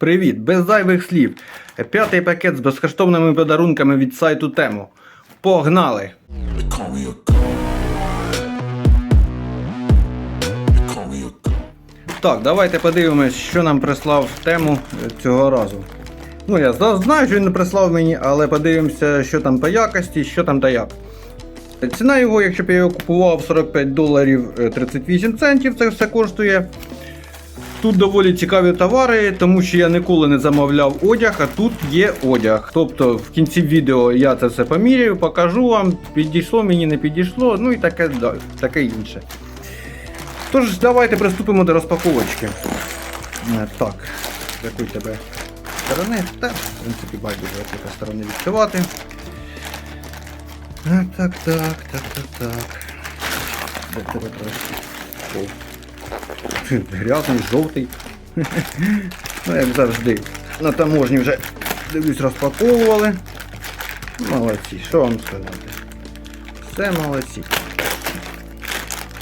Привіт, без зайвих слів. П'ятий пакет з безкоштовними подарунками від сайту Тему. Погнали! Так, давайте подивимось, що нам прислав тему е, цього разу. Ну, я знаю, що він не прислав мені, але подивимося, що там по якості, що там та як. Ціна його, якщо б я його купував 45 доларів е, 38 центів, це все коштує. Тут доволі цікаві товари, тому що я ніколи не замовляв одяг, а тут є одяг. Тобто в кінці відео я це все поміряю, покажу вам, підійшло мені, не підійшло, ну і таке, таке інше. Тож, давайте приступимо до розпаковочки. Е, Так, з якої тебе сторони? Та, в принципі, байдуже, з якої сторони відкривати. Так, так, так, так, так. Де тебе трошки? Грязний, жовтий. ну, як завжди. На таможні вже дивлюсь, розпаковували. Молодці, що вам сказати? Все молодці.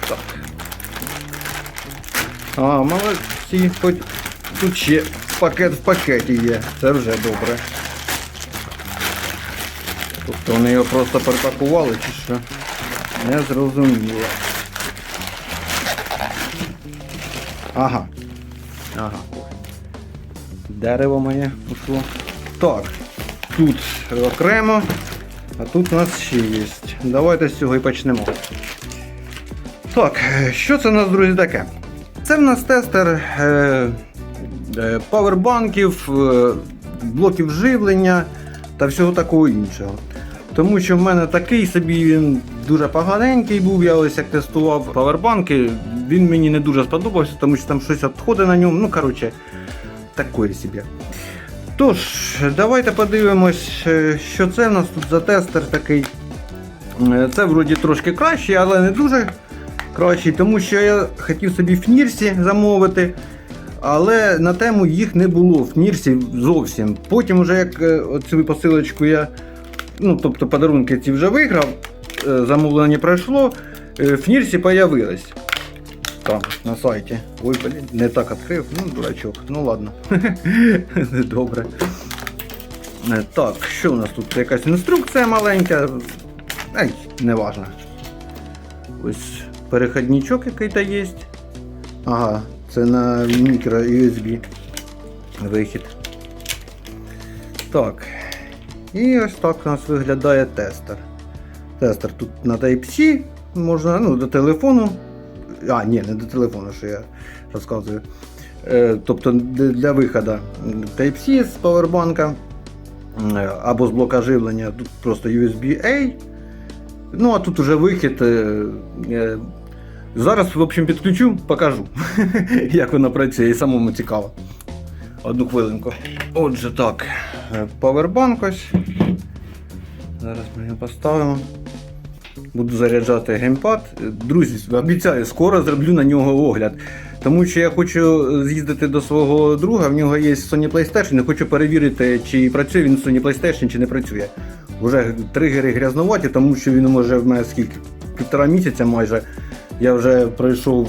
Так. А, молодці, хоч тут ще пакет в пакеті є. Це вже добре. Тобто вони його просто перепакували чи що? Не зрозуміло. Ага. Ага. Дерево моє пішло. Так. Тут окремо, а тут у нас ще є. Давайте з цього і почнемо. Так, що це у нас, друзі, таке? Це в нас тестер е, е, павербанків, е, блоків живлення та всього такого іншого. Тому що в мене такий собі він дуже поганенький був. Я ось як тестував павербанки, він мені не дуже сподобався, тому що там щось відходить на ньому. Ну, коротше, такої собі. Тож, давайте подивимось, е, що це в нас тут за тестер такий. Е, Це вроді трошки кращий, але не дуже кращий, тому що я хотів собі в Нірсі замовити. Але на тему їх не було в Нірсі зовсім. Потім, вже як е, цю посилочку я, ну тобто подарунки ці вже виграв, замовлення пройшло, в Нірсі появились. Там, на сайті. Ой, блін, не так відкрив, ну дурачок. Ну ладно. Добре. Е, Так, що у нас тут? Це якась інструкція маленька. Ай, не важно. Ось переходничок який-то є. Ага, це на мікро USB вихід. Так. І ось так у нас виглядає тестер. Тестер тут на Type-C можна ну, до телефону. А, ні, не до телефону, що я розказую. Е, тобто для виходу Type-C з павербанка або з блока живлення, тут просто USB-A. Ну, а тут уже вихід. е, е, Зараз, в общем, підключу, покажу, як воно працює, і самому цікаво. Одну хвилинку. Отже, так, павербанк ось. Зараз ми його поставимо. Буду заряджати геймпад. Друзі, обіцяю, скоро зроблю на нього огляд. Тому що я хочу з'їздити до свого друга, в нього є Sony PlayStation, і хочу перевірити, чи працює він Sony PlayStation, чи не працює. Уже тригери грязнуваті, тому що він може в мене скільки півтора місяця майже. Я вже пройшов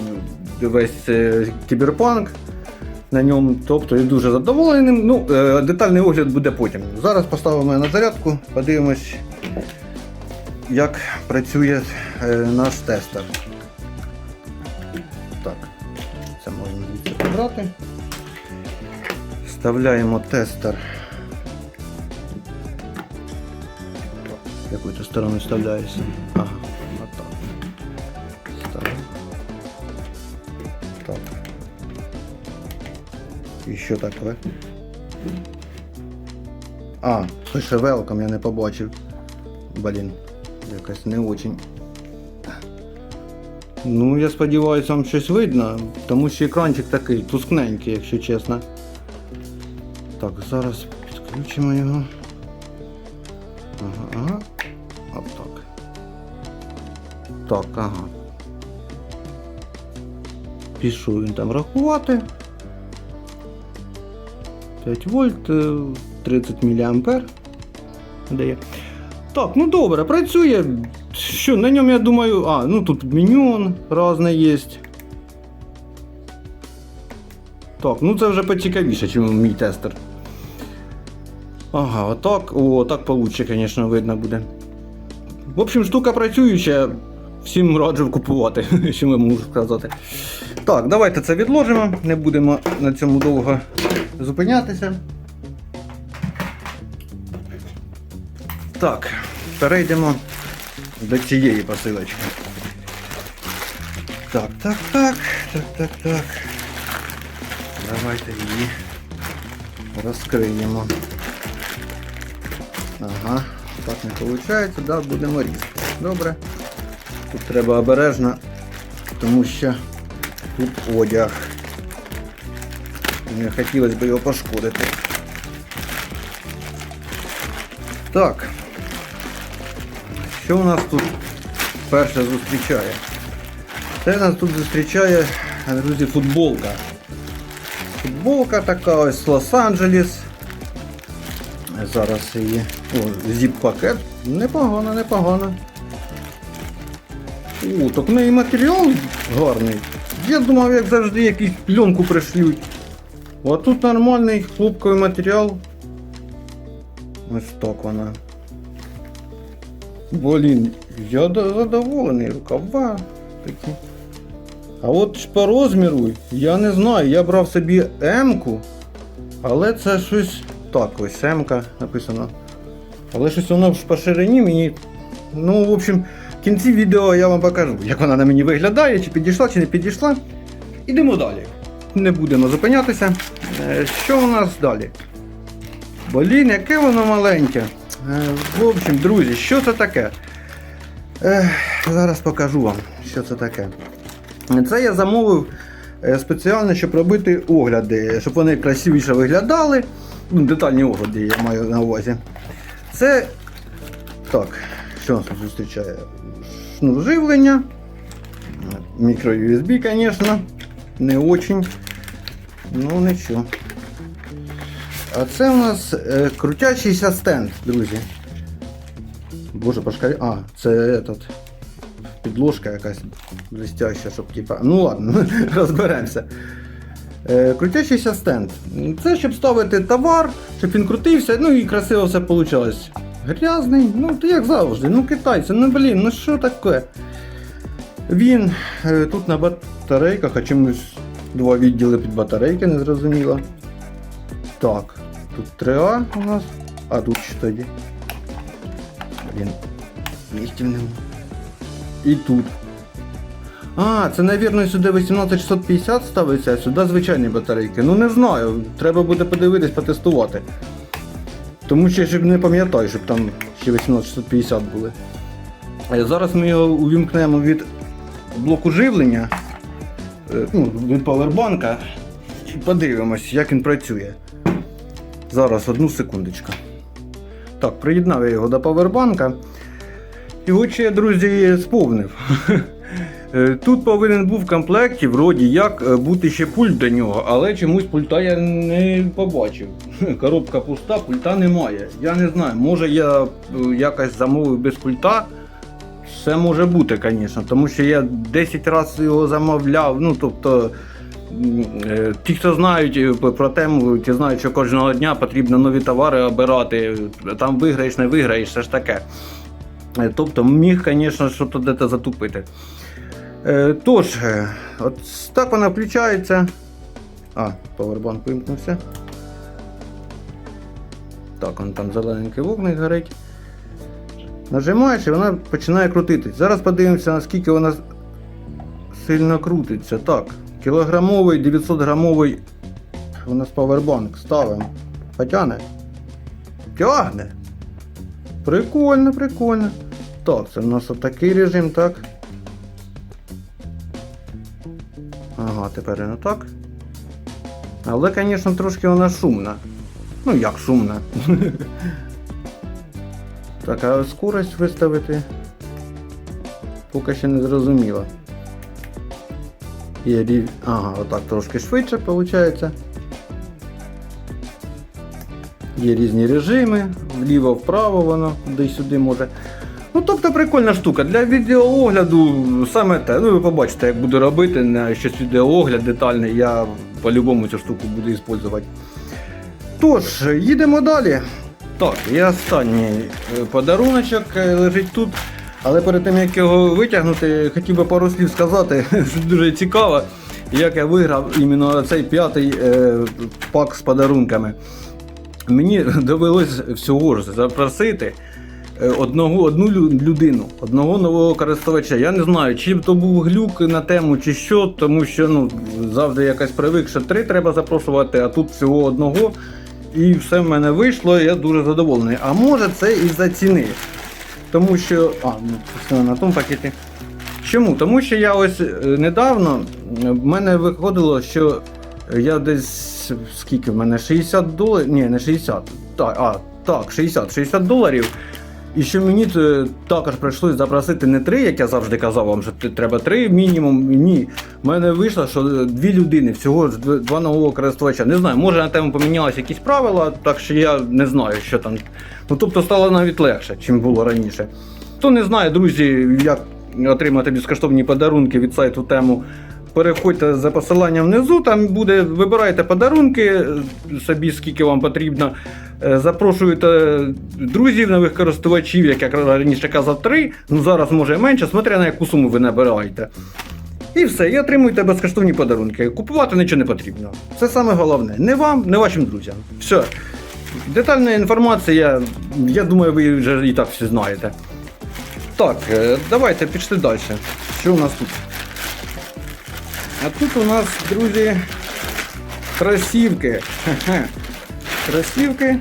весь е, кіберпанк на ньому, тобто я дуже задоволений. Ну, е, детальний огляд буде потім. Зараз поставимо на зарядку, подивимось, як працює е, наш тестер. Так, це можна звідси прибрати. Вставляємо тестер. Якою то сторону вставляється? Ага, отак. Ставимо. Так. І що таке? А, пише велком, я не побачив. Блін, якось не очень. Ну, я сподіваюся, вам щось видно, тому що екранчик такий тускненький, якщо чесно. Так, зараз підключимо його. Ага, ага. От так. Так, ага. Пішов він там рахувати. 5 вольт, е, 30 мА. Дає. Так, ну добре, працює. Що, на ньому я думаю. А, ну тут меню он разне є. Так, ну це вже поцікавіше, ніж мій тестер. Ага, отак. О, так получше, звісно, видно буде. В общем, штука працююча. Всім раджу купувати, що ми можу сказати. Так, давайте це відложимо, не будемо на цьому довго зупинятися. Так, перейдемо до цієї посилочки. Так, так, так, так, так, так. Давайте її розкриємо. Ага, так не виходить, да, будемо різати. Добре. Тут треба обережно, тому що тут одяг. Не хотілося б його пошкодити. Так. Що у нас тут перше зустрічає? Це нас тут зустрічає, друзі, футболка. Футболка така ось Лос-Анджелес. Зараз її. О, зіп-пакет. Непогано, непогано. О, так неї матеріал гарний. Я думав, як завжди, якусь пленку пришлють. А тут нормальний хлопковий матеріал. Ось так вона. Блін, я задоволений, рукава такі. А от по розміру, я не знаю, я брав собі М-ку, але це щось. Так, ось М-ка написано. Але щось воно по ширині мені. Ну, в общем, в кінці відео я вам покажу, як вона на мені виглядає, чи підійшла, чи не підійшла. Ідемо далі. Не будемо зупинятися. Е, Що у нас далі? Блін, яке воно маленьке. Е, В общем, друзі, що це таке? Зараз покажу вам, що це таке. Це я замовив е, спеціально, щоб робити огляди, щоб вони красивіше виглядали. Ну, детальні огляди я маю на увазі. Це. Так, що нас тут зустрічає? Шнур живлення. Мікро USB, звісно. Не очень. Ну нічого. А це у нас е, крутящийся стенд, друзі. Боже, пошкарі. А, це этот. Підложка якась блестяща, щоб типа. Ну ладно, розберемося. Е, крутящийся стенд. Це щоб ставити товар, щоб він крутився, ну і красиво все вийшло. Грязний, ну то як завжди, ну китайці, ну блін, ну що таке? Він е, тут на батарейках, а чомусь два відділи під батарейки, не зрозуміло. Так, тут 3А у нас, а тут що тоді? Блін, місців нема. І тут. А, це, навірно, сюди 18650 ставиться, а сюди звичайні батарейки. Ну не знаю, треба буде подивитись, потестувати. Тому що я ж не пам'ятаю, щоб там ще 18650 були. Е, Зараз ми його увімкнемо від блоку живлення, е, ну, від павербанка, і подивимось, як він працює. Зараз одну секундочку. Так, приєднав я його до павербанка. І от ще, друзі, сповнив. Тут повинен був в комплекті, вроді як, е, бути ще пульт до нього, але чомусь пульта я не побачив. Коробка пуста, пульта немає. Я не знаю, може я е, якось замовив без пульта. Все може бути, звісно, тому що я 10 разів його замовляв. Ну, тобто, ті, хто знають е, про тему, ті знають, що кожного дня потрібно нові товари обирати. Там виграєш, не виграєш, все ж таке. Е, Тобто міг, звісно, що то затупити. Е, Тож, е, от так вона включається. А, павербанк вимкнувся. Так, он там зелененький вогник горить. Нажимаєш і вона починає крутитись. Зараз подивимося, наскільки вона сильно крутиться. Так, кілограмовий, 900 грамовий у нас павербанк ставимо. Потягне? Тягне. Прикольно, прикольно. Так, це у нас отакий режим, так. Ага, тепер і так. Але, звісно, трошки вона шумна. Ну як шумна. Так, а скорость виставити поки ще не зрозуміло. Є рів... Ага, отак трошки швидше виходить. Є різні режими, вліво-вправо воно десь сюди може. Ну, тобто прикольна штука. Для відеоогляду саме те. Ну, ви побачите, як буду робити на щось відеоогляд детальний. Я по-любому цю штуку буду використовувати. Тож, їдемо далі. Так, і останній е, подаруночок е, лежить тут. Але перед тим як його витягнути, хотів би пару слів сказати, що дуже цікаво, як я виграв іменно цей п'ятий е, пак з подарунками. Мені довелось всього ж запросити е, одного, одну людину, одного нового користувача. Я не знаю, чи то був глюк на тему, чи що, тому що ну, завжди якась привик, що три треба запрошувати, а тут всього одного. І все в мене вийшло, я дуже задоволений. А може це із-за ціни. Тому що. А, ну на тому пакеті. Чому? Тому що я ось е, недавно е, в мене виходило, що я десь скільки в мене 60 доларів. Ні, не 60. Так, а, так, 60, 60 доларів. І що мені е, також прийшлось запросити не три, як я завжди казав вам, що треба три мінімум. Ні. У мене вийшло, що е, дві людини, всього два нового користувача. Не знаю, може на тему помінялися якісь правила, так що я не знаю, що там. Ну тобто стало навіть легше, чим було раніше. Хто не знає, друзі, як отримати безкоштовні подарунки від сайту тему. Переходьте за посиланням внизу, там буде, вибирайте подарунки е, собі, скільки вам потрібно. Е, Запрошуєте друзів, нових користувачів, як я раніше казав, три. Ну зараз може менше, смотря на яку суму ви набираєте. І все, і отримуєте безкоштовні подарунки. Купувати нічого не потрібно. Це саме головне. Не вам, не вашим друзям. Все. Детальна інформація, я думаю, ви вже і так всі знаєте. Так, е, давайте пішли далі. Що у нас тут? А тут у нас, друзі, красівки. Хе-хе. Красівки.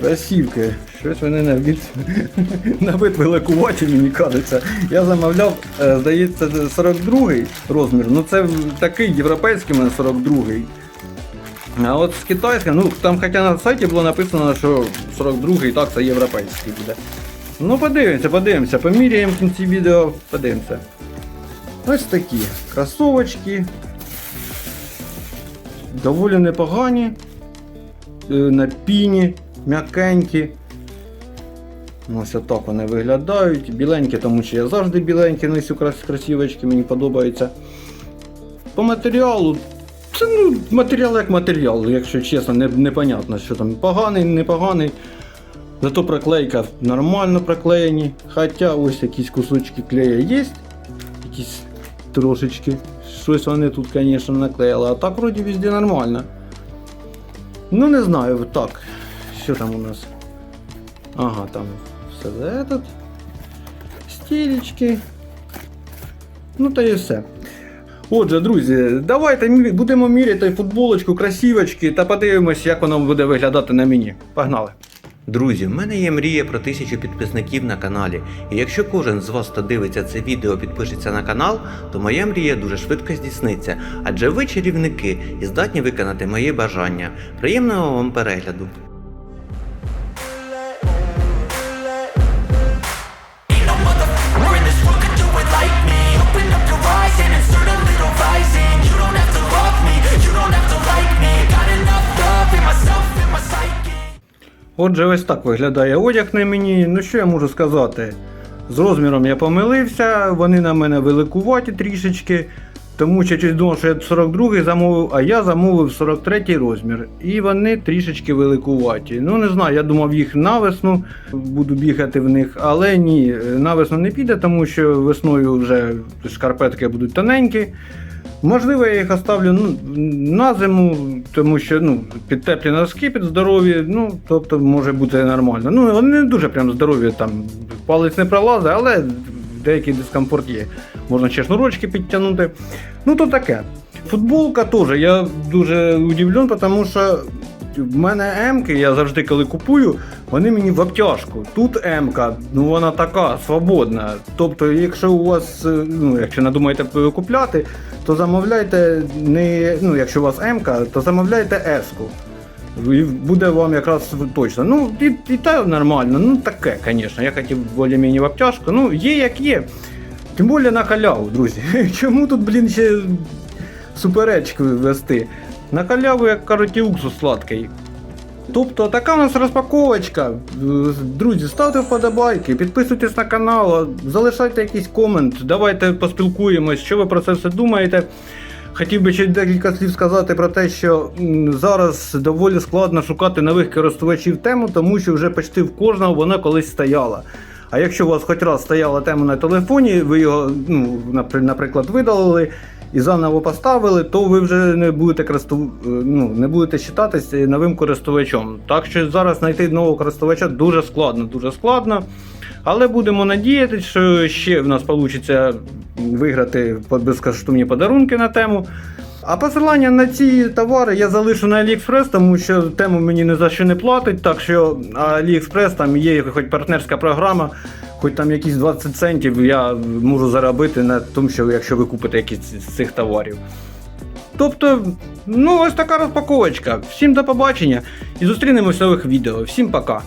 Красівки. Щось вони на вид великуваті, мені кажеться. Я замовляв, е, здається, 42-й розмір. Ну це такий європейський мене 42-й. А от з китайським, ну там хоча на сайті було написано, що 42-й так це європейський буде. Ну подивимося, подивимося, поміряємо в кінці відео, подивимося. Ось такі кросовочки. Доволі непогані. Е, На піні, м'якенькі. Ось отак вони виглядають. Біленькі, тому що я завжди біленькі носю крас- кросівочки, мені подобається. По матеріалу. Це ну, матеріал як матеріал, якщо чесно, не, непонятно, що там поганий, непоганий. Зато проклейка нормально проклеєні. Хоча ось якісь кусочки клея є. Якісь трошечки. Щось вони тут, звісно, наклеїли. А так вроді везде нормально. Ну не знаю, так. Що там у нас? Ага, там все за этот. Стілечки. Ну та і все. Отже, друзі, давайте будемо міряти футболочку, красівочки та подивимось, як воно буде виглядати на мені. Погнали! Друзі, в мене є мрія про тисячу підписників на каналі. І якщо кожен з вас, хто дивиться це відео, підпишеться на канал, то моя мрія дуже швидко здійсниться. Адже ви чарівники і здатні виконати мої бажання. Приємного вам перегляду! Отже, ось так виглядає одяг на мені. Ну що я можу сказати? З розміром я помилився, вони на мене великуваті трішечки. Тому що щось думав, що я 42 замовив, а я замовив 43 розмір. І вони трішечки великуваті. Ну не знаю, я думав їх на весну буду бігати в них, але ні, на весну не піде, тому що весною вже шкарпетки будуть тоненькі. Можливо, я їх оставлю ну, на зиму, тому що ну, під теплі носки, під здорові, ну, тобто може бути нормально. Ну, вони не дуже прям здорові, там палець не пролазить, але деякий дискомфорт є. Можна ще шнурочки підтягнути. Ну, то таке. Футболка теж. Я дуже удивлен, тому що в мене М-ки, я завжди коли купую, вони мені в обтяжку. Тут М-ка, ну вона така свободна. Тобто, якщо у вас, е, ну, якщо надумаєте купляти, то замовляйте не, ну, якщо у вас М-ка, то замовляйте S-ку. І буде вам якраз точно. Ну, і, і та нормально, ну таке, звісно. Я хотів більш-менш в обтяжку. Ну, є як є. Тим більше на халяву, друзі. Чому тут, блін, ще суперечки вести? На халяву, як кажуть, і уксус сладкий. Тобто така у нас розпаковочка. Друзі, ставте вподобайки, підписуйтесь на канал, залишайте якийсь комент, давайте поспілкуємось, що ви про це все думаєте. хотів би ще декілька слів сказати про те, що зараз доволі складно шукати нових користувачів тему, тому що вже почти в кожного вона колись стояла. А якщо у вас хоч раз стояла тема на телефоні, ви його, ну, наприклад, видалили і заново поставили, то ви вже не будете користу... ну, не будете вважатися новим користувачем. Так що зараз знайти нового користувача дуже складно, дуже складно. Але будемо надіятися, що ще в нас вийде виграти безкоштовні подарунки на тему. А посилання на ці товари я залишу на AliExpress, тому що тему мені ні за що не платить. Так що AliExpress там є хоч партнерська програма, хоч там якісь 20 центів я можу заробити на тому, що якщо ви купите якісь з цих товарів. Тобто, ну ось така розпаковочка. Всім до побачення і зустрінемося в нових відео. Всім пока!